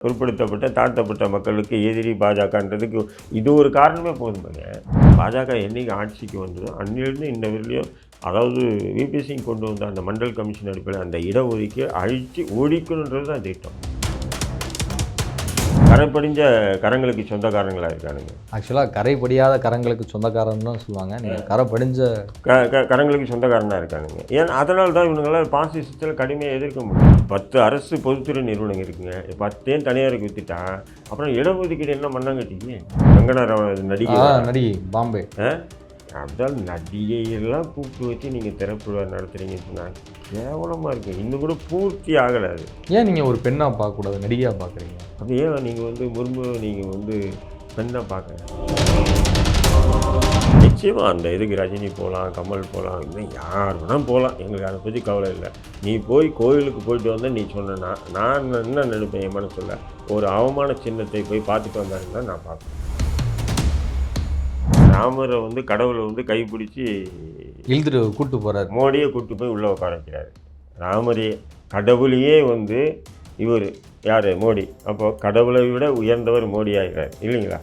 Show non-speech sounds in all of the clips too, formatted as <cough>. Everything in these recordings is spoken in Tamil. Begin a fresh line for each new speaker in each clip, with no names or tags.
பிற்படுத்தப்பட்ட தாழ்த்தப்பட்ட மக்களுக்கு எதிரி பாஜகன்றதுக்கு இது ஒரு காரணமே போதுமாங்க பாஜக என்னைக்கு ஆட்சிக்கு வந்ததோ அன்னிலிருந்து இன்ன வரையிலையும் அதாவது விபி சிங் கொண்டு வந்த அந்த மண்டல் கமிஷன் அடிப்படையில் அந்த இடஒதுக்கீடு அழித்து ஒழிக்கணுன்றது தான் திட்டம். கரைப்படிஞ்ச கரங்களுக்கு சொந்தக்காரங்களாக இருக்கானுங்க.
ஆக்சுவலாக கரை படியாத கரங்களுக்கு சொந்தக்காரன்னு சொல்லுவாங்க. நீங்கள் கரை படிஞ்ச
க க கரங்களுக்கு சொந்தக்காரனாக இருக்கானுங்க. ஏன்னா அதனால தான் இவனுங்களாம் பாசிசத்தில் கடுமையாக எதிர்க்க முடியும். பத்து அரசு பொதுத்துறை நிறுவனங்கள் இருக்குங்க. பத்தேன் தனியாருக்கு வித்துட்டா அப்புறம் இடஒதுக்கீடு என்ன மண்ணாங்கட்டிங்க? கங்கனா ரவ- நடிகை
நடிகை பாம்பே.
அதான் நடிகையெல்லாம் கூப்பிட்டு வச்சு நீங்கள் திறப்பு விழா நடத்துறீங்கன்னு சொன்னால் கேவலமாக இருக்குது இன்னும் கூட பூர்த்தி ஆகலை அது.
ஏன் நீங்கள் ஒரு பெண்ணாக பார்க்கக்கூடாது? நடிகையாக பார்க்குறீங்க.
அது ஏன் நீங்கள் வந்து முரும்பு நீங்கள் வந்து பெண்ணாக பார்க்க நிச்சயமாக அந்த இதுக்கு ரஜினி போகலாம் கமல் போகலாம் இன்னும் யார் வேணால் போகலாம் எங்களுக்கு அதை பற்றி கவலை இல்லை. நீ போய் கோயிலுக்கு போயிட்டு வந்தால் நீ சொன்னா நான் என்ன நினைப்பேன் என் மனசுல? ஒரு அவமான சின்னத்தை போய் பார்த்துட்டு வந்தாருன்னா நான் பார்ப்பேன். ராமரை வந்து கடவுளை வந்து கைப்பிடிச்சி
இழுத்துட்டு கூட்டு போகிறாரு
மோடியை கூட்டு போய் உள்ளே உட்கார வைக்கிறாரு. ராமரே கடவுளையே வந்து இவர் யார்? மோடி. அப்போ கடவுளை விட உயர்ந்தவர் மோடி ஆகிறார் இல்லைங்களா?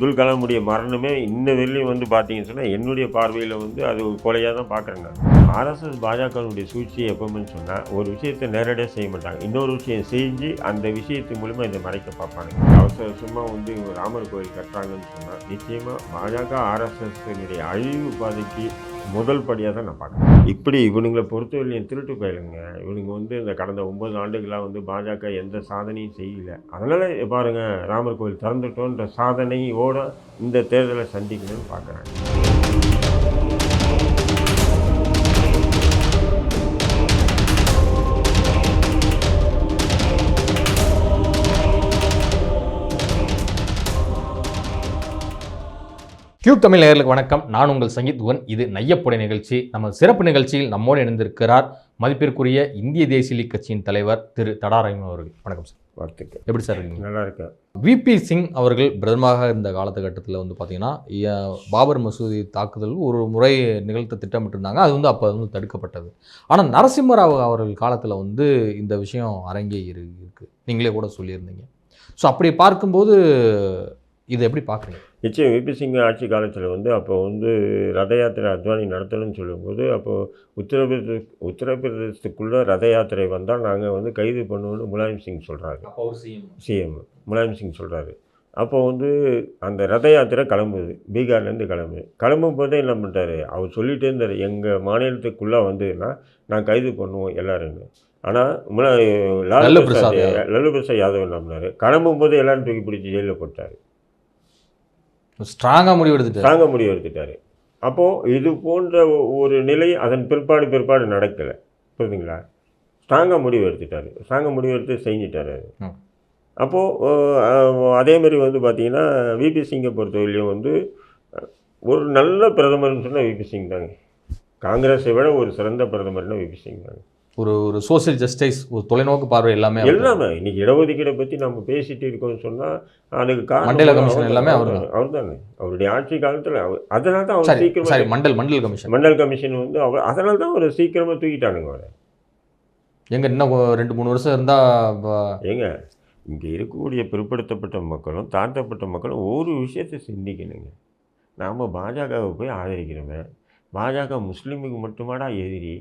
அப்துல் கலாமுடைய மரணமே இன்ன வரையிலையும் வந்து பார்த்தீங்கன்னு சொன்னால் என்னுடைய பார்வையில் வந்து அது கொலையாக தான் பார்க்குறாங்க. ஆர்எஸ்எஸ் பாஜகவுடைய சூழ்ச்சியை எப்பவுமே சொன்னால் ஒரு விஷயத்தை நேரடியாக செய்ய மாட்டாங்க. இன்னொரு விஷயம் செஞ்சு அந்த விஷயத்து மூலிமா இதை மறைக்க பார்ப்பாங்க. அவசர சும்மா வந்து ராமர் கோயில் கட்டுறாங்கன்னு சொன்னால் நிச்சயமாக பாஜக ஆர்எஸ்எஸ்னுடைய அழிவு பாதைக்கு முதல் படியாக தான் நான் பார்க்குறேன். இப்படி இவனுங்களை பொறுத்தவரையும் திருட்டு போயிடுங்க இவனுங்க வந்து இந்த கடந்த ஒன்பது ஆண்டுகளாக வந்து பாஜக எந்த சாதனையும் செய்யல. அதனால் பாருங்கள் ராமர் கோயில் திறந்துட்டோன்ற சாதனையோட இந்த தேர்தலை சந்திக்கணும்னு பார்க்குறாங்க
கியூப் தமிழ் நேயர்களுக்கு வணக்கம். நான் உங்கள் சங்கீத் இது நையப்புடை நிகழ்ச்சி. நம்ம சிறப்பு நிகழ்ச்சியில் நம்மோடு இணைந்திருக்கிறார் மதிப்பிற்குரிய இந்திய தேசிய லீக் கட்சியின் தலைவர் திரு தடாரயம் அவர்கள். வணக்கம் சார்.
வார்த்தைக்கு
எப்படி சார் இருக்கீங்க?
நல்லா இருக்கேன்.
விபி சிங் அவர்கள் பிரதமராக இருந்த காலகட்டத்தில் வந்து பார்த்தீங்கன்னா பாபர் மசூதி தாக்குதல் ஒரு முறை நிகழ்த்த திட்டமிட்டிருந்தாங்க. அது வந்து அப்போ வந்து தடுக்கப்பட்டது. ஆனால் நரசிம்மராவ் அவர்கள் காலத்தில் வந்து இந்த விஷயம் அரங்கே இரு இருக்கு. நீங்களே கூட சொல்லியிருந்தீங்க. ஸோ அப்படி பார்க்கும்போது இதை எப்படி பார்க்குறீங்க
நிச்சயம் விபி சிங் ஆட்சி காலத்தில் வந்து அப்போ வந்து ரத யாத்திரை அத்வானி நடத்தணும்னு சொல்லும்போது அப்போது உத்தரப்பிரதே உத்தரப்பிரதேசத்துக்குள்ளே ரத யாத்திரை வந்தால் நாங்கள் வந்து கைது பண்ணுவோம்னு முலாயம் சிங்
அவர் சிஎம்
முலாயம் சிங் சொல்கிறாரு அப்போ வந்து அந்த ரத யாத்திரை கிளம்புது. பீகார்லேருந்து கிளம்புது. கிளம்பும் போதே என்ன பண்ணிட்டாரு? அவர் சொல்லிட்டே இருந்தார் எங்கள் மாநிலத்துக்குள்ளே வந்துன்னா நான் கைது பண்ணுவோம் எல்லாருன்னு. ஆனால் முலா லாலு பிரசாத் லல்லு பிரசாத் யாதவ் என்ன பண்ணாரு? கிளம்பும் போது எல்லாரும் தூக்கி பிடிச்சி ஜெயிலில் போட்டார்.
ஸ்ட்ராங்காக முடிவு எடுத்துட்டார்
தாங்க முடிவு எடுத்துட்டாரு அப்போது இது போன்ற ஒரு நிலை அதன் பிற்பாடு பிற்பாடு நடக்கலை. புரியுதுங்களா? ஸ்ட்ராங்காக முடிவு எடுத்துட்டாரு ஸ்ட்ராங்காக முடிவு எடுத்து செஞ்சிட்டாரு அது. அப்போது அதே மாதிரி வந்து பார்த்தீங்கன்னா விபி சிங்கை பொறுத்தவரையிலையும் வந்து ஒரு நல்ல பிரதமர்னு சொன்னால் விபி சிங் தாங்க. காங்கிரஸை விட ஒரு சிறந்த பிரதமர்னா விபி சிங் தாங்க.
ஒரு ஒரு சோஷியல் ஜஸ்டிஸ் ஒரு தொலைநோக்கு பார்வை எல்லாமே.
எல்லாமே. இன்னைக்கு இடஒதுக்கீடை பற்றி நம்ம பேசிட்டு இருக்கோம்னு சொன்னால் அதுக்கு காரணம்
மண்டேலா கமிஷன்
அவர்
எல்லாமே. அவர்தான்.
அவர் தானே அவருடைய ஆட்சி காலத்தில் அவர் அதனால தான் அவர்
சாரி
சீக்கிரமாக
sorry Mandal Mandal commission
Mandal commission வந்து அவர் அதனால தான் அவர் சீக்கிரமாக தூக்கிட்டானுங்க அவரை.
எங்க இன்னும் ரெண்டு மூணு வருஷம் இருந்தா ப-
ஏங்க இங்கே இருக்கக்கூடிய பிற்படுத்தப்பட்ட மக்களும் தாழ்த்தப்பட்ட மக்களும் ஒரு விஷயத்தை சிந்திக்கணுங்க. நாம் பாஜகவை போய் ஆதரிக்கிறோமே. பாஜக முஸ்லீமுக்கு மட்டுமாடா எதிரி.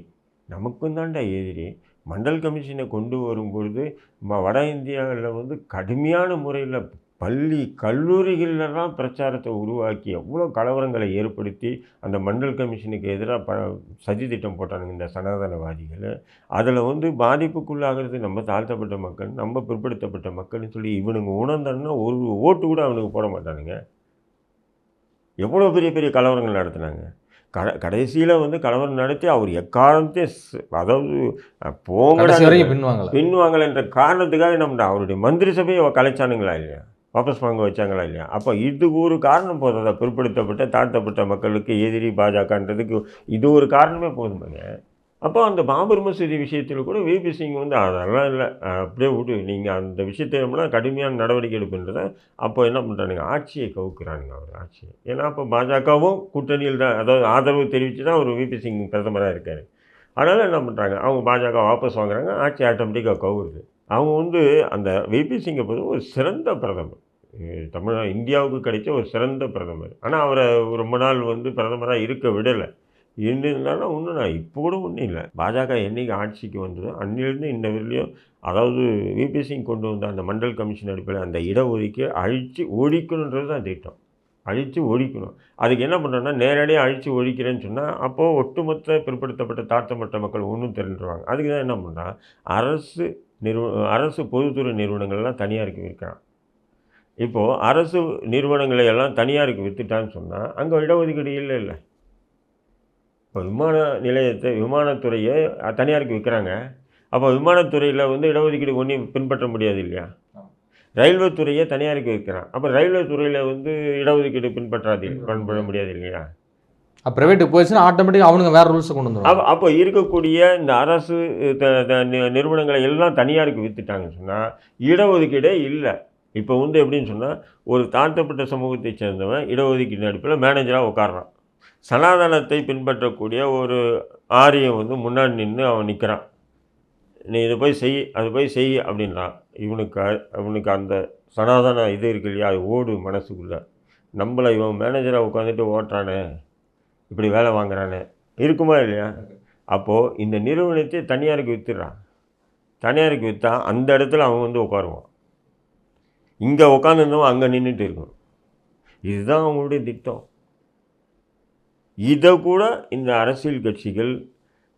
நமக்கும் தாண்டா எதிரி. மண்டல் கமிஷனை கொண்டு வரும்பொழுது ம- வட இந்தியாவில் வந்து கடுமையான முறையில் பள்ளி கல்லூரிகளெல்லாம் பிரச்சாரத்தை உருவாக்கி எவ்வளோ கலவரங்களை ஏற்படுத்தி அந்த மண்டல் கமிஷனுக்கு எதிராக ப சதி திட்டம் போட்டானுங்க இந்த சனாதனவாதிகள். அதில் வந்து பாதிப்புக்குள்ளாகிறது நம்ம தாழ்த்தப்பட்ட மக்கள் நம்ம பிற்படுத்தப்பட்ட மக்கள்னு சொல்லி இவனுங்க உணர்ந்தாங்கன்னா ஒரு ஓட்டு கூட அவனுக்கு போட மாட்டானுங்க. எவ்வளோ பெரிய பெரிய கலவரங்கள் நடத்துனாங்க. கட கடைசியில் வந்து கலவரம் நடத்தி அவர் எக்காரணத்தை ஸ்- அதாவது
வரைக்கும் பின்வாங்கல.
பின்வாங்கல் என்ற காரணத்துக்காக நம்ம அவருடைய மந்திரி சபையை கலைச்சானுங்களா இல்லையா? வாபஸ் வாங்க வச்சாங்களா இல்லையா? அப்போ இது ஒரு காரணம் போதாதா பிற்படுத்தப்பட்ட தாழ்த்தப்பட்ட மக்களுக்கு எதிரி பாஜகன்றதுக்கு இது ஒரு காரணமே போதுமாங்க. அப்போ அந்த பாபர் மசூதி விஷயத்தில் கூட விபி சிங் வந்து அதெல்லாம் இல்லை. அப்படியே விடு. நீங்கள் அந்த விஷயத்தை கடுமையான நடவடிக்கை எடுப்புன்றத அப்போ என்ன பண்ணுறானுங்க ஆட்சியை கவுக்குறானுங்க அவர் ஆட்சியை. ஏன்னா அப்போ பாஜகவும் கூட்டணியில் தான் அதாவது ஆதரவு தெரிவித்து தான் அவர் விபி சிங் பிரதமராக இருக்கார். அதனால் என்ன பண்ணுறாங்க அவங்க பாஜக வாபஸ் வாங்குறாங்க. ஆட்சி ஆட்டோமேட்டிக்காக கவுருது. அவங்க வந்து அந்த விபி சிங்கை பொறுத்த ஒரு சிறந்த பிரதமர். தமிழ் இந்தியாவுக்கு கிடைச்ச ஒரு சிறந்த பிரதமர். ஆனால் அவரை ரொம்ப நாள் வந்து பிரதமராக இருக்க விடலை. இருந்திருந்தாலும் ஒன்றும் நான் இப்போ கூட ஒன்றும் இல்லை. பாஜக என்றைக்கு ஆட்சிக்கு வந்ததோ அன்னிலிருந்து இன்ன வரையிலையும் அதாவது விபி சிங் கொண்டு வந்த அந்த மண்டல் கமிஷன் அடிப்படையில் அந்த இடஒதுக்கி அழித்து ஒழிக்கணுன்றது தான் திட்டம். அழித்து ஒழிக்கணும். அதுக்கு என்ன பண்ணுறோன்னா நேரடியாக அழித்து ஒழிக்கிறேன்னு சொன்னால் அப்போது ஒட்டுமொத்த பிற்படுத்தப்பட்ட தாழ்த்தப்பட்ட மக்கள் ஒன்றும் தெரிஞ்சுருவாங்க. அதுக்கு தான் என்ன பண்ணுறான் அரசு நிறுவ அரசு பொதுத்துறை நிறுவனங்கள்லாம் தனியாருக்கு விற்கிறான். இப்போது அரசு நிறுவனங்களை எல்லாம் தனியாருக்கு விற்றுட்டான்னு சொன்னால் அங்கே இடஒதுக்கீடு இல்லை இல்லை. இப்போ விமான நிலையத்தை விமானத்துறையை தனியாருக்கு விற்கிறாங்க. அப்போ விமானத்துறையில் வந்து இடஒதுக்கீடு ஒன்றையும் பின்பற்ற முடியாது இல்லையா? ரயில்வே துறையை தனியாருக்கு விற்கிறான். அப்போ ரயில்வே துறையில் வந்து இடஒதுக்கீடு பின்பற்றாது பின்பற்ற முடியாது இல்லையா?
ப்ரைவேட்டுக்கு போயிடுச்சுன்னா ஆட்டோமேட்டிக்காக அவனுங்க வேற ரூல்ஸை கொண்டு வந்துருவாங்க.
அப்போ அப்போ இருக்கக்கூடிய இந்த அரசு த- த- நி- நிறுவனங்களை எல்லாம் தனியாருக்கு விற்றுட்டாங்கன்னு சொன்னால் இடஒதுக்கீடே இல்லை. இப்போ வந்து எப்படின்னு சொன்னால் ஒரு தாழ்த்தப்பட்ட சமூகத்தை சேர்ந்தவன் இடஒதுக்கீடு அடிப்பில் மேனேஜராக உட்கார்றான். சனாதனத்தை பின்பற்றக்கூடிய ஒரு ஆரியம் வந்து முன்னாடி நின்று அவன் நிற்கிறான் நீ இதை போய் செய் அது போய் செய் அப்படின்றான். இவனுக்கு இவனுக்கு அந்த சனாதன இது இருக்கு இல்லையா? அது ஓடு மனசுக்குள்ளே. நம்மளை இவன் மேனேஜராக உட்காந்துட்டு ஓட்டுறானே. இப்படி வேலை வாங்குறானே. இருக்குமா இல்லையா? அப்போது இந்த நிறுவனத்தை தனியாருக்கு விற்றுறான் தனியாருக்கு விற்றா அந்த இடத்துல அவன் வந்து உட்காருவான். இங்கே உட்காந்துருந்தவன் அங்கே நின்றுட்டு இருக்கும் இதுதான் அவங்களுடைய திட்டம். இதை கூட இந்த அரசியல் கட்சிகள்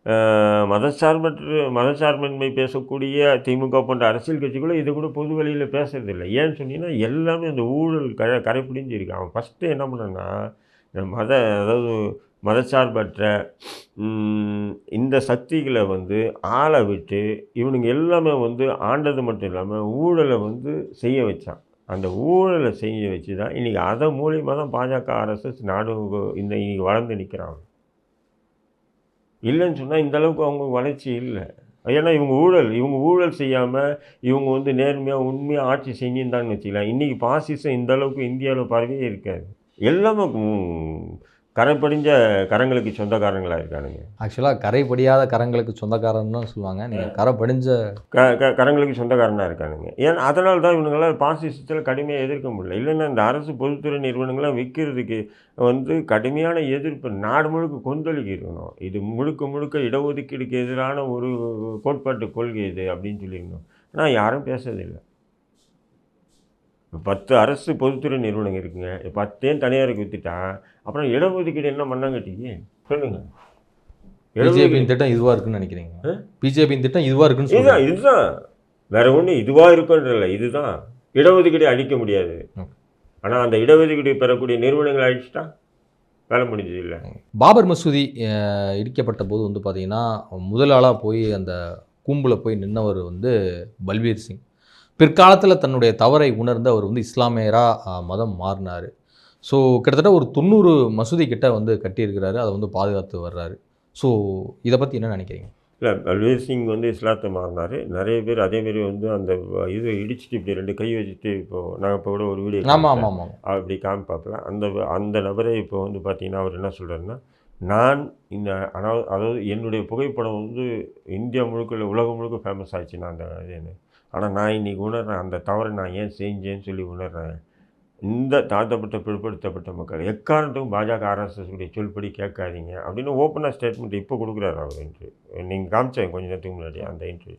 அஹ், மதசார்பற்ற மதசார்பின்மை பேசக்கூடிய திமுக போன்ற அரசியல் கட்சிகளும் இதை கூட பொது வழியில் பேசுறதில்லை. ஏன்னு சொன்னீங்கன்னா எல்லாமே அந்த ஊழல் க கரைப்பிடிஞ்சிருக்கு அவன் ஃபஸ்ட்டு என்ன பண்ணான்னா இந்த மத அதாவது மதசார்பற்ற இந்த சக்திகளை வந்து ஆளை விட்டு இவனுங்க எல்லாமே வந்து ஆண்டது மட்டும் இல்லாமல் ஊழலை வந்து செய்ய வச்சான். அந்த ஊழலை செஞ்சு வச்சு தான் இன்றைக்கி அதன் மூலியமாக தான் பாஜக ஆர்எஸ்எஸ் நாடு இந்த இன்னைக்கு வளர்ந்து நிற்கிறாங்க. இல்லைன்னு சொன்னால் இந்த அளவுக்கு அவங்க வளர்ச்சி இல்லை. ஏன்னா இவங்க ஊழல் இவங்க ஊழல் செய்யாமல் இவங்க வந்து நேர்மையாக உண்மையாக ஆட்சி செஞ்சுருந்தாங்கன்னு வச்சுக்கலாம். இன்றைக்கி பாசிசம் இந்தளவுக்கு இந்தியாவில் பரவே இருக்காது. எல்லாமே ம், கரைப்படிஞ்ச கரங்களுக்கு சொந்தக்காரங்களாக இருக்கானுங்க
ஆக்சுவலாக கரை படியாத கரங்களுக்கு சொந்தக்காரன்னு சொல்லுவாங்க. நீங்கள் கரை படிஞ்ச
க க கரங்களுக்கு சொந்தக்காரனாக இருக்கானுங்க ஏன்னா அதனால தான் இவனுங்களாம் பாசிசத்தில் கடுமையாக எதிர்க்க முடியல. இல்லைன்னா இந்த அரசு பொதுத்துறை நிறுவனங்கள்லாம் விற்கிறதுக்கு வந்து கடுமையான எதிர்ப்பு நாடு முழுக்க கொந்தளிக்க இருக்கணும் இது முழுக்க முழுக்க இடஒதுக்கீடுக்கு எதிரான ஒரு கோட்பாட்டு கொள்கை இது அப்படின்னு சொல்லியிருந்தோம். ஆனால் யாரும் பேசுறதில்லை பத்து அரசு பொதுத்துறை நிறுவனங்கள் இருக்குங்க. பத்தையும் தனியாருக்கு வித்துட்டான் அப்புறம் இடஒதுக்கீடு என்ன பண்ணாங்கட்டீங்க சொல்லுங்கள்
பிஜேபியின் திட்டம் இதுவாக இருக்குன்னு நினைக்கிறீங்க? பிஜேபியின் திட்டம் இதுவாக இருக்குன்னு
இதுதான் இதுதான். வேற ஒன்று இதுவாக இருக்குன்றதில்ல இதுதான். இடஒதுக்கீடு அழிக்க முடியாது. ஆனால் அந்த இடஒதுக்கீடு பெறக்கூடிய நிறுவனங்களை அழிச்சிட்டா வேலை முடிஞ்சது இல்லை.
பாபர் மசூதி இடிக்கப்பட்ட போது வந்து பார்த்தீங்கன்னா முதல் ஆளாக போய் அந்த கூம்பில் போய் நின்னவர் வந்து பல்பீர் சிங். பிற்காலத்தில் தன்னுடைய தவறை உணர்ந்து அவர் வந்து இஸ்லாமியராக மதம் மாறினார். ஸோ கிட்டத்தட்ட ஒரு தொண்ணூறு மசூதி கிட்ட வந்து கட்டியிருக்கிறாரு. அதை வந்து பாதுகாத்து வர்றாரு. ஸோ இதை பற்றி என்ன நினைக்கிறீங்க?
இல்லை பல்வீர் சிங் வந்து இஸ்லாத்தை மாறினார். நிறைய பேர் அதேமாரி வந்து அந்த இது இடிச்சிட்டு இப்படி ரெண்டு கை வச்சுட்டு இப்போது நாங்கள் இப்போ கூட ஒரு வீடியோ
ஆமாம் ஆமாம் ஆமாம்
அப்படி காமிப்பாப்பில் அந்த அந்த நபரே இப்போ வந்து பார்த்தீங்கன்னா அவர் என்ன சொல்கிறாருன்னா நான் இந்த அதாவது அதாவது என்னுடைய புகைப்படம் வந்து இந்தியா முழுக்க இல்லை உலகம் முழுக்க ஃபேமஸ் ஆச்சு நான் அந்த இதுன்னு ஆனால் நான் இன்றைக்கி உணர்றேன் அந்த தவறை நான் ஏன் செஞ்சேன்னு சொல்லி உணர்றேன். இந்த தாழ்த்தப்பட்ட பிற்படுத்தப்பட்ட மக்கள் எக்காரணத்துக்கும் பாஜக ஆர்எஸ்எஸ்டைய சொல்படி கேட்காதீங்க அப்படின்னு ஓப்பனாக ஸ்டேட்மெண்ட் இப்போ கொடுக்குறாரு அவர் இன்ட்ரி நீங்கள் காமிச்சேன் கொஞ்ச நேரத்துக்கு முன்னாடி அந்த இன்ட்ரி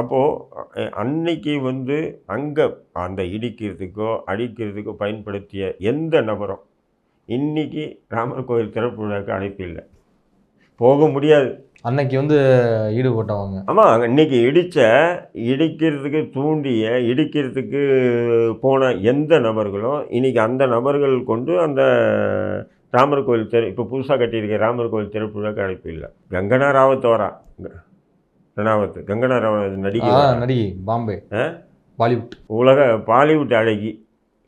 அப்போது அன்னைக்கு வந்து அங்கே அந்த இடிக்கிறதுக்கோ அடிக்கிறதுக்கோ பயன்படுத்திய எந்த நபரும் இன்றைக்கி ராமர் கோயில் திறப்பு விழாவுக்கு அழைப்பு இல்லை. போக முடியாது.
அன்னைக்கு வந்து ஈடுபட்டவங்க.
ஆமாம் இன்னைக்கு இடித்த இடிக்கிறதுக்கு தூண்டிய இடிக்கிறதுக்கு போன எந்த நபர்களும் இன்னைக்கு அந்த நபர்கள் கொண்டு அந்த ராமர் கோயில் திற இப்போ புதுசாக கட்டியிருக்க ராமர் கோயில் திறப்பு விழாக்கு அழைப்பு இல்லை. கங்கனா ராவத் வரா ரணாவத் கங்கனா ராவத் நடிகை.
நடிகை பாம்பே? பாலிவுட்.
உலக பாலிவுட் அழகி.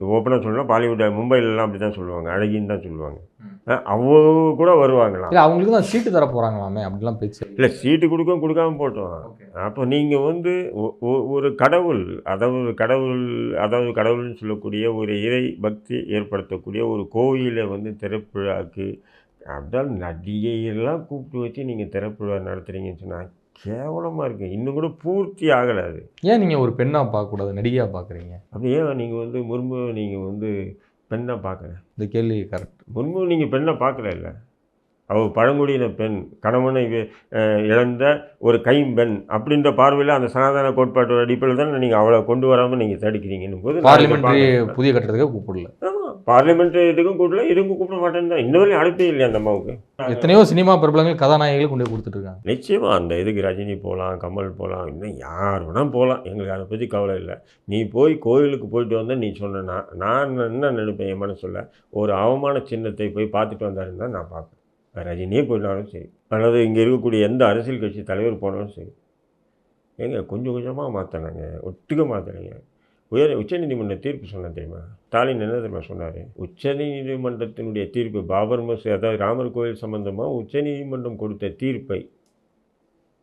ஓப்பனாக சொல்லணும் பாலிவுட் மும்பையிலலாம் அப்படி தான் சொல்லுவாங்க. அழகின்னு தான் சொல்லுவாங்க. அவங்க கூட வருவாங்களாம்.
இல்லை அவங்களுக்கு தான் சீட்டு தர போகிறாங்களாமே அப்படிலாம் பேச்சு.
இல்லை சீட்டு கொடுக்க கொடுக்காம போட்டோம். அப்போ நீங்கள் வந்து ஒரு கடவுள் அதாவது கடவுள் அதாவது கடவுள்னு சொல்லக்கூடிய ஒரு இறை பக்தி ஏற்படுத்தக்கூடிய ஒரு கோயிலை வந்து திறப்புழாக்கு அதான் நடிகையெல்லாம் கூப்பிட்டு வச்சு நீங்கள் திறப்புழா நடத்துகிறீங்கன்னு சொன்னால் கேவலமாக இருக்குது இன்னும் கூட பூர்த்தி ஆகலை அது.
ஏன் நீங்கள் ஒரு பெண்ணாக பார்க்கக்கூடாது நடிகையாக பார்க்குறீங்க?
அப்படி ஏன் நீங்கள் வந்து முர்மு நீங்கள் வந்து பெண்ணை பார்க்கல
இந்த கேள்வி கரெக்ட்
முர்மு நீங்கள் பெண்ணை பார்க்கல இல்லை? அவள் பழங்குடியின பெண் கணவனை இழந்த ஒரு கைம்பெண் அப்படின்ற பார்வையில் அந்த சனாதன கோட்பாட்டு அடிப்படையில் தான் நீங்கள் அவளை கொண்டு வராமல் நீங்கள் தடுக்கிறீங்கன்னும் போது
பார்லிமெண்ட்ரி. புதிய கட்டத்துக்கு கூப்பிடல.
பார்லிமெண்ட் இதுக்கும் கூப்பிடல இதுக்கும் கூப்பிட மாட்டேன் தான். இன்ன வரையும் அழைப்பே இல்லையா அந்த அம்மாவுக்கு?
எத்தனையோ சினிமா பிரபலங்கள் கதாநாயகிகள் கொண்டு கொடுத்துட்டு இருக்காங்க
நிச்சயமாக அந்த இதுக்கு ரஜினி போகலாம் கமல் போகலாம் இன்னும் யார் வேணால் போகலாம் எங்களுக்கு அதை பற்றி கவலை இல்லை. நீ போய் கோயிலுக்கு போயிட்டு வந்த நீ சொன்னா நான் என்ன நினைப்பேன் என் மனசுல? ஒரு அவமான சின்னத்தை போய் பார்த்துட்டு வந்தாருன்னு தான் நான் பார்ப்பேன். ரஜினியே போயிட்டாலும் சரி. அல்லது இங்கே இருக்கக்கூடிய எந்த அரசியல் கட்சி தலைவர் போனாலும் சரி. ஏங்க கொஞ்சம் கொஞ்சமாக மாற்றினாங்க ஒட்டுக்க மாற்றினீங்க உயர் உச்சநீதிமன்ற தீர்ப்பு சொன்ன தெரியுமா? ஸ்டாலின் என்ன தெரியுமா சொன்னார்? உச்சநீதிமன்றத்தினுடைய தீர்ப்பு பாபர் மசூதி அதாவது ராமர் கோயில் சம்பந்தமாக உச்சநீதிமன்றம் கொடுத்த தீர்ப்பை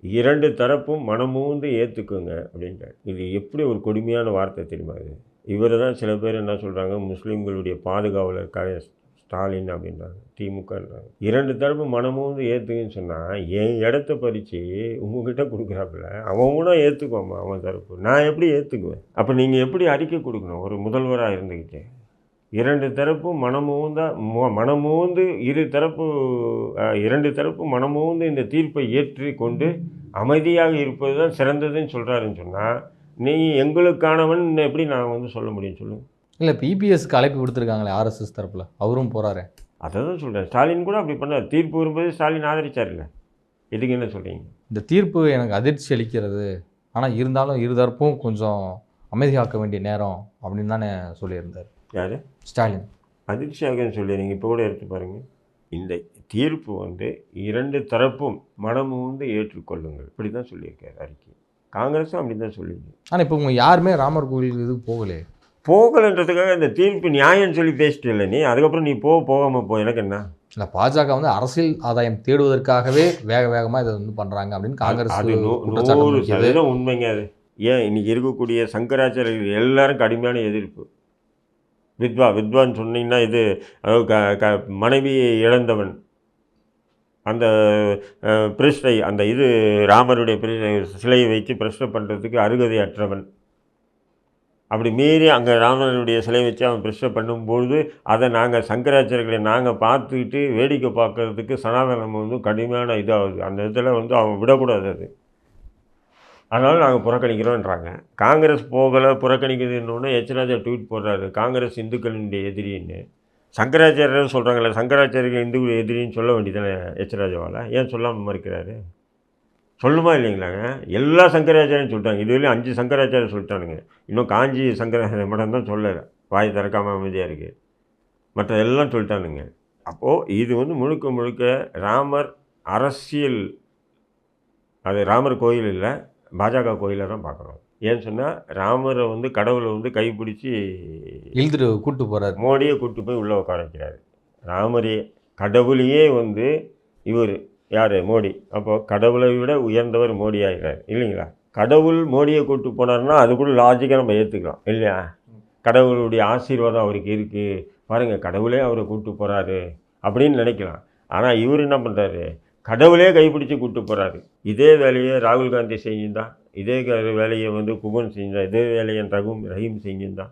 இரண்டு தரப்பும் மனமூந்து ஏற்றுக்குங்க அப்படின்றார். இது எப்படி ஒரு கொடுமையான வார்த்தை தெரியுமா இது? இவர் தான் சில பேர் என்ன சொல்கிறாங்க முஸ்லீம்களுடைய பாதுகாவலர் கலை ஸ்டாலின் அப்படின்றாங்க திமுகன்றாங்க. இரண்டு தரப்பு மனமும் ஏற்றுக்குன்னு சொன்னால் என் இடத்த பறித்து உங்ககிட்ட கொடுக்குறாப்புல அவன் கூட ஏற்றுக்குவாம்மா அவன் தரப்பு? நான் எப்படி ஏற்றுக்குவேன் அப்போ நீங்கள் எப்படி அறிக்கை கொடுக்கணும்? ஒரு முதல்வராக இருந்துக்கிட்டு இரண்டு தரப்பும் மனமூந்த மு- மனமூந்து இரு தரப்பு இரண்டு தரப்பு மனமுந்து இந்த தீர்ப்பை ஏற்றி கொண்டு அமைதியாக இருப்பது தான் சிறந்ததுன்னு சொல்கிறாருன்னு சொன்னால் நீ எங்களுக்கானவன் எப்படி நான் வந்து சொல்ல முடியும் சொல்லுங்கள்
இல்லை இப்போ இபிஎஸ்க்கு அழைப்பு விடுத்திருக்காங்களே ஆர்எஸ்எஸ் தரப்புல. அவரும் போறாரு.
அதை தான் சொல்கிறேன் ஸ்டாலின் கூட அப்படி பண்ணார். தீர்ப்பு வரும்போது ஸ்டாலின் ஆதரிச்சார்ல இதுக்கு என்ன சொல்கிறீங்க
இந்த தீர்ப்பு எனக்கு அதிர்ச்சி அளிக்கிறது. ஆனால் இருந்தாலும் இருதரப்பும் கொஞ்சம் அமைதியாக்க வேண்டிய நேரம் அப்படின்னு தானே சொல்லியிருந்தார்.
யார்?
ஸ்டாலின்.
அதிர்ச்சியாகன்னு சொல்லி நீங்கள் இப்போ கூட எடுத்து பாருங்கள் இந்த தீர்ப்பு வந்து இரண்டு தரப்பும் மனமூந்து ஏற்றுக்கொள்ளுங்கள். இப்படி தான் சொல்லியிருக்காரு அறிக்கை. காங்கிரஸும் அப்படி தான் சொல்லியிருக்கு.
ஆனால் இப்போ உங்க யாருமே ராமர் கோயிலுக்கு இது போகலையே.
போகலைன்றதுக்காக இந்த தீர்ப்பு நியாயம்னு சொல்லி பேசிட்டு இல்லை நீ. அதுக்கப்புறம் நீ போ போகாமல் போ. எனக்கு என்ன?
இல்லை பாஜக வந்து அரசியல் ஆதாயம் தேடுவதற்காகவே வேக வேகமாக இதை வந்து பண்ணுறாங்க அப்படின்னு காங்கிரஸ்
அது நூறு. சதவீதம் உண்மைங்க அது. ஏன் இன்னைக்கு இருக்கக்கூடிய சங்கராச்சாரியர்கள் எல்லாரும் கடுமையான எதிர்ப்பு. வித்வா வித்வான்னு சொன்னீங்கன்னா இது அதாவது க க மனைவியை இழந்தவன். அந்த பிரஷ்டை அந்த இது ராமருடைய சிலையை வைத்து பிரஷ்டை பண்ணுறதுக்கு அருகதை அற்றவன் அப்படி மீறி அங்கே ராமனுடைய சிலை வச்சு அவன் பிரஷ்டை பண்ணும்பொழுது அதை நாங்கள் சங்கராச்சாரியர்களை நாங்கள் பார்த்துக்கிட்டு வேடிக்கை பார்க்கறதுக்கு சனாதனம் வந்து கடுமையான இதாகுது. அந்த இதில் வந்து அவன் விடக்கூடாது அது. அதனால் நாங்கள் புறக்கணிக்கிறோன்றாங்க காங்கிரஸ் போகலை புறக்கணிக்குதுன்னு எச்ராஜா ட்வீட் போடுறாரு. காங்கிரஸ் இந்துக்களினுடைய எதிரின்னு. சங்கராச்சாரியர் சொல்கிறாங்களே சங்கராச்சாரியர்கள் இந்து எதிரின்னு சொல்ல வேண்டியதானே எச்ராஜாவால் ஏன் சொல்லாமல் மறுக்கிறாரு? சொல்லுமா இல்லைங்களாங்க எல்லா சங்கராச்சாரியும் சொல்லிட்டாங்க. இதுவரையும் அஞ்சு சங்கராச்சாரியம் சொல்லிட்டானுங்க. இன்னும் காஞ்சி சங்கராச்சாரிய மட்டும் தான் சொல்லலை. வாய் திறக்காமல் அமைதியாக இருக்குது மற்ற எல்லாம் சொல்லிட்டானுங்க. அப்போது இது வந்து முழுக்க முழுக்க ராமர் அரசியல் அது ராமர் கோயில் இல்லை பாஜக கோயிலை தான் பார்க்குறோம். ஏன்னு சொன்னால் ராமரை வந்து கடவுளை வந்து கைப்பிடிச்சி
இழுத்துட்டு கூட்டு போறாரு.
மோடியை கூட்டு போய் உள்ளே உட்கார வைக்கிறாரு. ராமரே கடவுளையே வந்து இவர் யார்? மோடி. அப்போது கடவுளை விட உயர்ந்தவர் மோடி ஆகிறார் இல்லைங்களா? கடவுள் மோடியை கூட்டு போனார்னா அது கூட லாஜிக்காக நம்ம ஏற்றுக்கலாம் இல்லையா? கடவுளுடைய ஆசீர்வாதம் அவருக்கு இருக்குது பாருங்கள் கடவுளே அவரை கூட்டு போகிறாரு அப்படின்னு நினைக்கலாம். ஆனால் இவர் என்ன பண்ணுறாரு கடவுளே கைப்பிடிச்சு கூட்டு போகிறாரு இதே வேலையை ராகுல் காந்தி செஞ்சிருந்தா இதே க- வேலையை வந்து குமன் செஞ்சா இதே வேலையை ரகும் ரஹீம் செஞ்சிருந்தா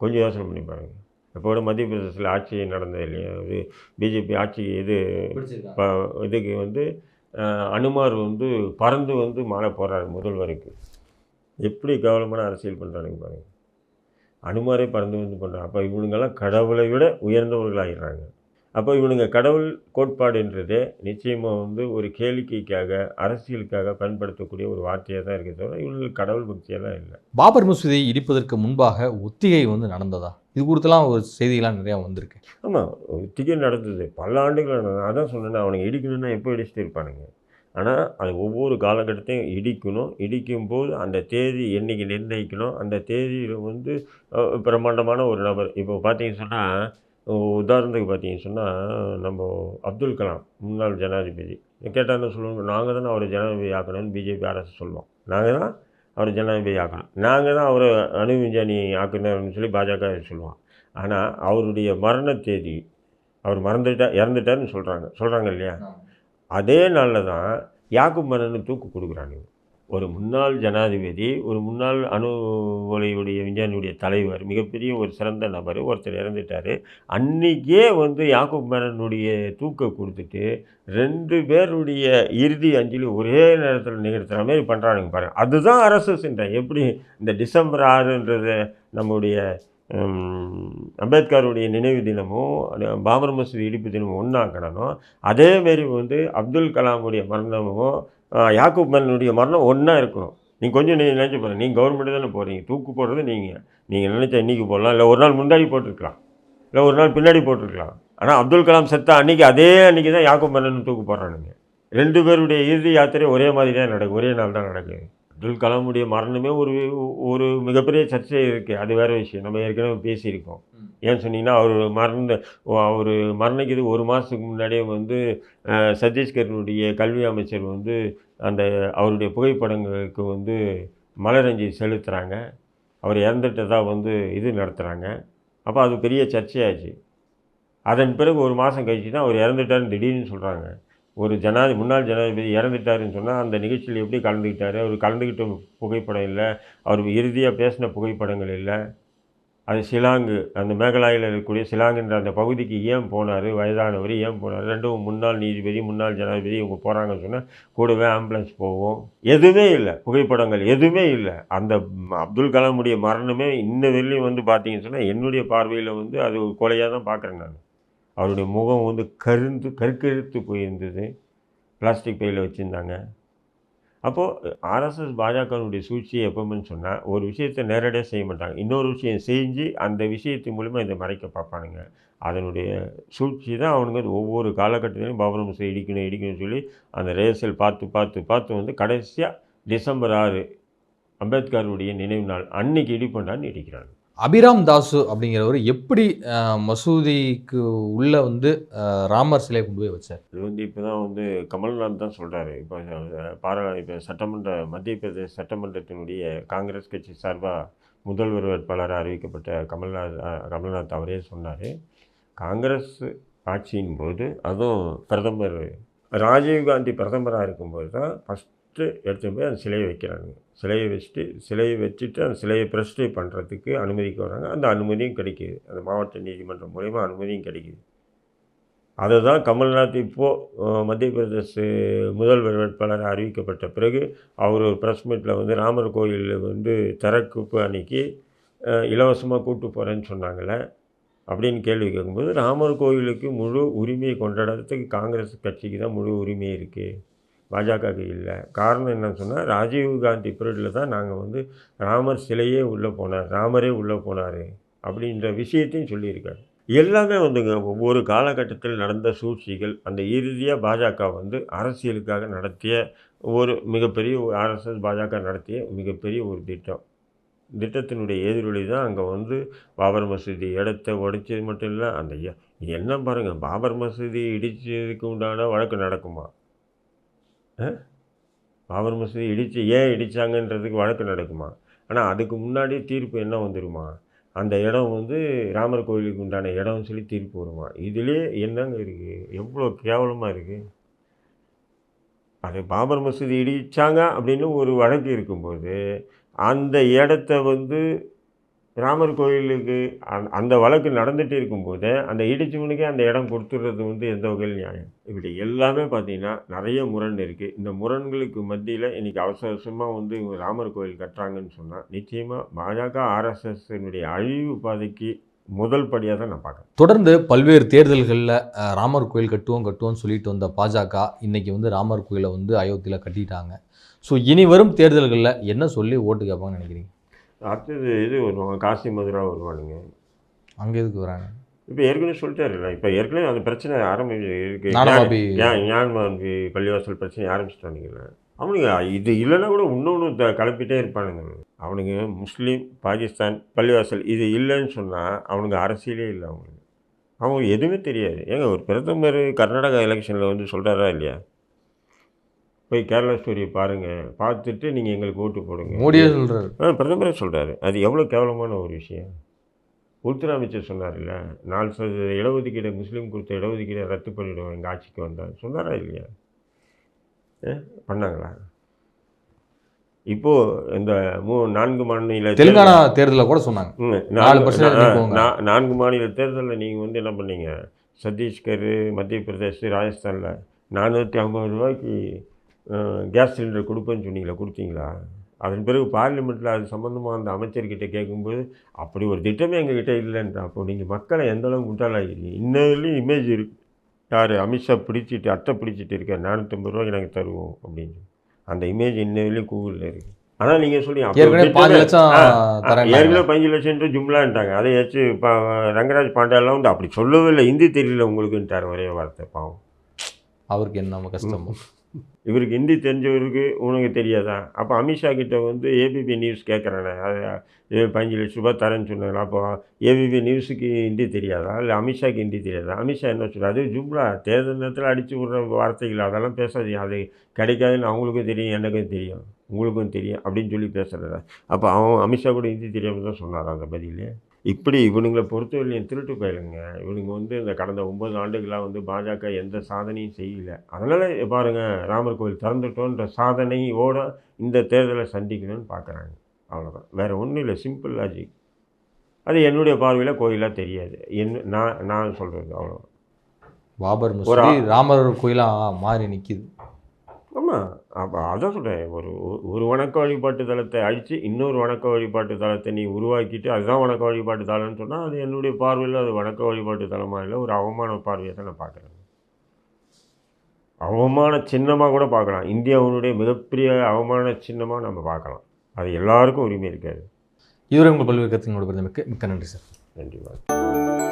கொஞ்சம் யோசனை பண்ணி பாருங்கள் இப்போ கூட மத்திய பிரதேசத்தில் ஆட்சி நடந்தது இல்லையா? இது பிஜேபி ஆட்சி இது இதுக்கு வந்து அனுமார் வந்து பறந்து வந்து மாலை போடுறாரு முதல்வருக்கு எப்படி கவனமான அரசியல் பண்ணுறாங்க பாருங்க. அனுமாரே பறந்து வந்து பண்ணுறாங்க அப்போ இவனுங்கெல்லாம் கடவுளை விட உயர்ந்தவர்களாகிறாங்க அப்போ இவனுங்க கடவுள் கோட்பாடுன்றதே நிச்சயமாக வந்து ஒரு கேளிக்கைக்காக அரசியலுக்காக பயன்படுத்தக்கூடிய ஒரு வார்த்தையாக தான் இருக்கே தவிர இவங்களுக்கு கடவுள் பக்தியெல்லாம் இல்லை.
பாபர் மசூதியை இடிப்பதற்கு முன்பாக ஒத்திகை வந்து நடந்ததா? இது குறித்தெல்லாம் ஒரு செய்திகள்லாம் நிறையா வந்திருக்கு.
ஆமாம் டிக்கெட் நடந்தது. பல ஆண்டுகள் நடந்தது. அதான் சொன்னேன் அவனுங்க இடிக்கணும்னா எப்போ இடிச்சுட்டு இருப்பானுங்க ஆனால் அது ஒவ்வொரு காலகட்டத்தையும் இடிக்கணும். இடிக்கும்போது அந்த தேதி என்னைக்கு நிர்ணயிக்கணும்? அந்த தேதியில் வந்து பிரம்மாண்டமான ஒரு நபர். இப்போ பார்த்தீங்கன்னு சொன்னால் உதாரணத்துக்கு பார்த்தீங்கன்னு சொன்னால் நம்ம அப்துல் கலாம் முன்னாள் ஜனாதிபதி. கேட்டால் என்ன சொல்லுவாங்க? நாங்கள் தானே அவரை ஜனாதிபதி ஆக்கணும்னு பிஜேபி அரசு சொல்லுவோம் நாங்கள் தான் அவரை ஜனாதிபதி ஆக்கணும். நாங்கள் தான் அவரை அணு விஞ்ஞானி ஆக்கணும்னு சொல்லி பாஜக சொல்லுவான். ஆனால் அவருடைய மரண தேதி அவர் மறந்துட்டா இறந்துட்டாருன்னு சொல்கிறாங்க சொல்கிறாங்க இல்லையா? அதே நாளில் தான் யாக்கூப் மேனன் தூக்கு கொடுக்குறானுங்க ஒரு முன்னாள் ஜனாதிபதி ஒரு முன்னாள் அணு உலையுடைய விஞ்ஞானியுடைய தலைவர் மிகப்பெரிய ஒரு சிறந்த நபர் ஒருத்தர் இறந்துட்டார். அன்றைக்கே வந்து யாக்கூப் மேனனுடைய தூக்க கொடுத்துட்டு ரெண்டு பேருடைய இறுதி அஞ்சலி ஒரே நேரத்தில் நிகழ்த்துற மாதிரி பண்ணுறானுங்க பாருங்கள் அதுதான் அரசு அரசுன்றேன் எப்படி இந்த டிசம்பர் ஆறுன்றது நம்முடைய அம்பேத்கருடைய நினைவு தினமும் பாபர் மசூதி இடிப்பு தினமும் ஒன்றாக்கணும் அதேமாரி வந்து அப்துல் கலாமுடைய மரணமும் யாக்கூப் மேலனுடைய மரணம் ஒன்றா இருக்கணும். நீங்கள் கொஞ்சம் நீங்கள் நினச்சி பாருங்க நீங்கள் கவர்மெண்ட்டு தானே போகிறீங்க தூக்கு போடுறது நீங்கள் நீங்கள் நினச்சா இன்றைக்கி போடலாம். இல்லை ஒரு நாள் முன்னாடி போட்டிருக்கலாம். இல்லை ஒரு நாள் பின்னாடி போட்டிருக்கலாம். ஆனால் அப்துல் கலாம் செத்த அன்றைக்கி அதே அன்றைக்கி தான் யாக்கூப் மேனன் தூக்கு போடுறானுங்க. ரெண்டு பேருடைய இறுதி யாத்திரை ஒரே மாதிரி தான் நடக்கும். ஒரே நாள் தான் நடக்குது. அப்துல் கலாமுடைய மரணமே ஒரு ஒரு மிகப்பெரிய சர்ச்சை இருக்குது அது வேறு விஷயம். நம்ம ஏற்கனவே பேசியிருக்கோம். ஏன்னு சொன்னீங்கன்னா அவர் மறந்த அவர் மரணிக்கிறது ஒரு மாதத்துக்கு முன்னாடியே வந்து சத்தீஸ்கரினுடைய கல்வி அமைச்சர் வந்து அந்த அவருடைய புகைப்படங்களுக்கு வந்து மலரஞ்சி செலுத்துகிறாங்க அவர் இறந்துட்டதாக வந்து இது நடத்துகிறாங்க அப்போ அது பெரிய சர்ச்சையாச்சு. அதன் பிறகு ஒரு மாதம் கழிச்சு தான் அவர் இறந்துட்டாருன்னு திடீர்னு சொல்கிறாங்க ஒரு ஜனாதி முன்னாள் ஜனாதிபதி இறந்துட்டாருன்னு சொன்னால் அந்த நிகழ்ச்சியில் எப்படி கலந்துக்கிட்டாரு? அவர் கலந்துக்கிட்ட புகைப்படம் இல்லை. அவர் இறுதியாக பேசின புகைப்படங்கள் இல்லை. அது சிலாங்கு அந்த மேகலாயில் இருக்கக்கூடிய சிலாங்குன்ற அந்த பகுதிக்கு ஏன் போனார்? வயதானவர் ஏன் போனார்? ரெண்டும் முன்னாள் நீதிபதி முன்னாள் ஜனாதிபதி இவங்க போகிறாங்கன்னு சொன்னால் கூடவே ஆம்புலன்ஸ் போவோம். எதுவுமே இல்லை. புகைப்படங்கள் எதுவுமே இல்லை. அந்த அப்துல் கலாமுடைய மரணமே இன்ன வெளியும் வந்து பார்த்தீங்கன்னு சொன்னால் என்னுடைய பார்வையில் வந்து அது ஒரு கொலையாக தான் பார்க்குறேன் நான். அவருடைய முகம் வந்து கருந்து கருக்கெழுத்து போயிருந்தது பிளாஸ்டிக் பையில் வச்சுருந்தாங்க. அப்போது ஆர்எஸ்எஸ் பாஜகனுடைய சூழ்ச்சியை எப்பவுமே சொன்னால் ஒரு விஷயத்தை நேரடியாக செய்ய மாட்டாங்க. இன்னொரு விஷயம் செஞ்சு அந்த விஷயத்தின் மூலிமா இதை மறைக்க பார்ப்பானுங்க. அதனுடைய சூழ்ச்சி தான் அவனுங்க அது ஒவ்வொரு காலகட்டத்திலையும் பாபர் மசூதி இடிக்கணும் இடிக்கணும்னு சொல்லி அந்த ரேசல் பார்த்து பார்த்து பார்த்து வந்து கடைசியாக டிசம்பர் ஆறு அம்பேத்கருடைய நினைவு நாள் அன்னைக்கு இடிப்பண்டான்னு இடிக்கிறாங்க
அபிராம் தாசு அப்படிங்கிறவர் எப்படி மசூதிக்கு உள்ளே வந்து ராமர் சிலையை கொண்டு போய் வச்சார்?
இது வந்து இப்போ தான் வந்து கமல்நாத் தான் சொல்கிறாரு இப்போ பாரா இப்போ சட்டமன்ற மத்திய பிரதேச சட்டமன்றத்தினுடைய காங்கிரஸ் கட்சி சார்பாக முதல்வர் வேட்பாளராக அறிவிக்கப்பட்ட கமல்நாத் கமல்நாத் அவரே சொன்னார். காங்கிரஸ் ஆட்சியின் போது அதுவும் பிரதமர் ராஜீவ்காந்தி பிரதமராக இருக்கும்போது தான் ஃபஸ்ட் ஃபஸ்ட்டு எடுத்து போய் அந்த சிலையை வைக்கிறாங்க. சிலையை வச்சுட்டு சிலையை வச்சுட்டு அந்த சிலையை பிரஸ்டை பண்ணுறதுக்கு அனுமதிக்கு வராங்க. அந்த அனுமதியும் கிடைக்கிது. அந்த மாவட்ட நீதிமன்றம் மூலயமா அனுமதியும் கிடைக்கிது. அதை தான் கமல்நாத் இப்போது மத்திய பிரதேச முதல்வர் வேட்பாளர் அறிவிக்கப்பட்ட பிறகு அவர் ஒரு ப்ரெஸ் மீட்டில் வந்து ராமர் கோயில் வந்து திறக்குப்பு அன்னைக்கு இலவசமாக கூட்டு போகிறேன்னு சொன்னாங்களே அப்படின்னு கேள்வி கேட்கும்போது ராமர் கோயிலுக்கு முழு உரிமையை கொண்டாடுறதுக்கு காங்கிரஸ் கட்சிக்கு தான் முழு உரிமை இருக்குது பாஜகவுக்கு இல்லை. காரணம் என்னன்னு சொன்னால் ராஜீவ் காந்தி பீரியடில் தான் நாங்கள் வந்து ராமர் சிலையே உள்ளே போனார் ராமரே உள்ளே போனார் அப்படின்ற விஷயத்தையும் சொல்லியிருக்காரு. எல்லாமே வந்துங்க ஒவ்வொரு காலகட்டத்தில் நடந்த சூழ்ச்சிகள் அந்த இறுதியாக பாஜக வந்து அரசியலுக்காக நடத்திய ஒரு மிகப்பெரிய ஒரு ஆர்எஸ்எஸ் பாஜக நடத்திய மிகப்பெரிய ஒரு திட்டம். திட்டத்தினுடைய எதிரொலி தான் அங்கே வந்து பாபர் மசூதி இடத்த உடைச்சது மட்டும் இல்லை அந்த என்ன பாருங்கள் பாபர் மசூதி இடிச்சதுக்கு உண்டான வழக்கு நடக்குமா? பாபர் மசூதி இடித்து ஏன் இடித்தாங்கன்றதுக்கு வழக்கு நடக்குமா? ஆனால் அதுக்கு முன்னாடி தீர்ப்பு என்ன வந்துருமா? அந்த இடம் வந்து ராமர் கோயிலுக்கு உண்டான இடம்னு சொல்லி தீர்ப்பு வருமா? இதிலே என்னங்க இருக்குது எவ்வளோ கேவலமாக இருக்குது அது பாபர் மசூதி இடித்தாங்க அப்படின்னு ஒரு வழக்கு இருக்கும்போது அந்த இடத்த வந்து ராமர் கோயிலுக்கு அந் அந்த வழக்கு நடந்துகிட்டு இருக்கும்போது அந்த இடிச்சவனுக்கே அந்த இடம் கொடுத்துறது வந்து எந்த வகையில் நியாயம்? இப்படி எல்லாமே பார்த்தீங்கன்னா நிறைய முரண் இருக்குது இந்த முரண்களுக்கு மத்தியில் இன்றைக்கி அவசர அவசரமாக வந்து இவங்க ராமர் கோயில் கட்டுறாங்கன்னு சொன்னால் நிச்சயமாக பாஜக ஆர்எஸ்எஸ்னுடைய அழிவு பாதைக்கு முதல் படியாக தான் நான் பார்க்குறேன்.
தொடர்ந்து பல்வேறு தேர்தல்களில் ராமர் கோயில் கட்டுவோம் கட்டுவோம்னு சொல்லிட்டு வந்த பாஜக இன்றைக்கி வந்து ராமர் கோயிலை வந்து அயோத்தியில் கட்டிட்டாங்க. ஸோ இனி வரும் தேர்தல்களில் என்ன சொல்லி ஓட்டு கேட்பாங்கன்னு நினைக்கிறீங்க?
அடுத்தது இது வருவாங்க காசி மதுரா வருவானுங்க
அங்கே எதுக்கு வராங்க?
இப்போ ஏற்கனவே சொல்லிட்டாருல்ல இப்போ ஏற்கனவே அந்த பிரச்சனை ஆரம்பிச்சு இருக்கு
ஞானபாபி.
பள்ளிவாசல் பிரச்சனை ஆரம்பிச்சிட்டானுங்கள அவனுங்க இது இல்லைன்னா கூட இன்னொன்று த கிளப்பிட்டே இருப்பானுங்க. அவனுங்க முஸ்லீம் பாகிஸ்தான் பள்ளிவாசல் இது இல்லைன்னு சொன்னால் அவனுங்க அரசியலே இல்லை அவனுக்கு அவங்க எதுவுமே தெரியாது. ஏங்க ஒரு பிரதமர் கர்நாடகா எலெக்ஷனில் வந்து சொல்கிறாரா இல்லையா? போய் கேரளா ஸ்டோரியை பாருங்கள் பார்த்துட்டு நீங்கள் எங்களுக்கு ஓட்டு போடுங்க.
மோடியே சொல்கிறாரு
ஆ பிரதமரே சொல்கிறாரு அது எவ்வளோ கேவலமான ஒரு விஷயம். உள்துறை அமைச்சர் சொன்னார்ல நாலு சதவீத இடஒதுக்கீடை முஸ்லீம் கொடுத்த இடஒதுக்கீடை ரத்து பண்ணிவிடுவோம் எங்கள் ஆட்சிக்கு வந்தால் சொன்னாரா இல்லையா? பண்ணாங்களா? இப்போது இந்த மூ நான்கு மாநில
தெலுங்கானா தேர்தலில் கூட சொன்னாங்க. நாலு
நான்கு- மாநில தேர்தலில் நீங்கள் வந்து என்ன பண்ணீங்க? சத்தீஸ்கர் மத்திய பிரதேஷ் ராஜஸ்தானில் நானூற்றி ஐம்பது ரூபாய்க்கு கேஸ் சிலிண்டர் கொடுப்பேன்னு சொன்னீங்களா கொடுத்தீங்களா? அதன் பிறகு பார்லிமெண்ட்டில் அது சம்மந்தமாக அந்த அமைச்சர்கிட்ட கேட்கும்போது அப்படி ஒரு திட்டமே எங்ககிட்ட இல்லைன்ற அப்போ நீங்கள் மக்களை எந்த அளவுக்கு முட்டாளாகிறீங்க இன்னும் இமேஜ் இருக்கு யார் அமித்ஷா பிடிச்சிட்டு அட்டை பிடிச்சிட்டு இருக்கார். நானூற்றம்பது ரூபாய்க்கு நாங்கள் தருவோம் அப்படின்னு அந்த இமேஜ் இன்னும் கூகுளில் இருக்குது ஆனால் நீங்கள் சொல்லி
ஏற்கனவே
பதினஞ்சு லட்சம் ஜும்லான்ட்டாங்க. அதை ஏச்சு இப்போ ரங்கராஜ் பாண்டியாலாம் வந்து அப்படி சொல்லவே இல்லை. ஹிந்தி தெரியல உங்களுக்குன்ட்டார் ஒரே வார்த்தை பாவம்.
அவருக்கு என்ன கஷ்டமும் <laughs>
இவருக்கு ஹிந்தி தெரிஞ்சவருக்கு உனக்கு தெரியாதா? அப்போ அமித்ஷா கிட்டே வந்து ஏபிபி நியூஸ் கேட்குறானே அது இது பதினஞ்சு தரேன்னு சொன்னாங்களா? அப்போ ஏபிபி நியூஸுக்கு ஹிந்தி தெரியாதா? இல்லை அமித்ஷாக்கு ஹிந்தி தெரியாதா? அமித்ஷா என்ன சொல்கிறார் அது ஜும்லா தேர்தல் நேரத்தில் அடித்து விட்ற வார்த்தைகள் அதெல்லாம் பேசாது அது கிடைக்காதுன்னு அவங்களுக்கும் தெரியும் எனக்கும் தெரியும். உங்களுக்கும் தெரியும் அப்படின்னு சொல்லி பேசுகிறதா அப்போ அவன் அமித்ஷா கூட ஹிந்தி தெரியாமல் தான் சொன்னார் அந்த பதிலே? இப்படி இவனுங்களை பொறுத்தவரையிலையும் திருட்டு போயிடுங்க இவனுங்க வந்து இந்த கடந்த ஒன்பது ஆண்டுகளாக வந்து பாஜக எந்த சாதனையும் செய்யல. அதனால் பாருங்கள் ராமர் கோவில் திறந்துட்டோன்ற சாதனையோட இந்த தேர்தலை சந்திக்கணும்னு பார்க்குறாங்க. அவ்வளோதான் வேறு ஒன்றும் இல்லை. சிம்பிள் லாஜிக் அது என்னுடைய பார்வையில் கோயிலாக தெரியாது. என்ன நான் நான் சொல்கிறது அவ்வளோ
பாபர் மசூதி ராமர் கோயிலாக மாறி நிற்கிது
ஆமாம் அப்போ அதான் சொல்கிறேன் ஒரு ஒரு- வணக்க வழிபாட்டு தலத்தை அழித்து இன்னொரு வணக்க வழிபாட்டு தலத்தை நீ உருவாக்கிட்டு அதுதான் வணக்க வழிபாட்டு தலம்னு சொன்னால் அது என்னுடைய பார்வையில் அது வணக்க வழிபாட்டு தலமாக இல்லை ஒரு அவமான பார்வையை தான் நான் பார்க்குறேன் அவமான சின்னமாக கூட பார்க்கலாம். இந்தியாவுடைய மிகப்பெரிய அவமான சின்னமாக நம்ம பார்க்கலாம். அது எல்லாருக்கும் உரிமை இருக்காது.
இதுவரை உங்கள் பல்வேறு கருத்துங்களோட மிக்க மிக்க நன்றி சார்.
நன்றி வணக்கம்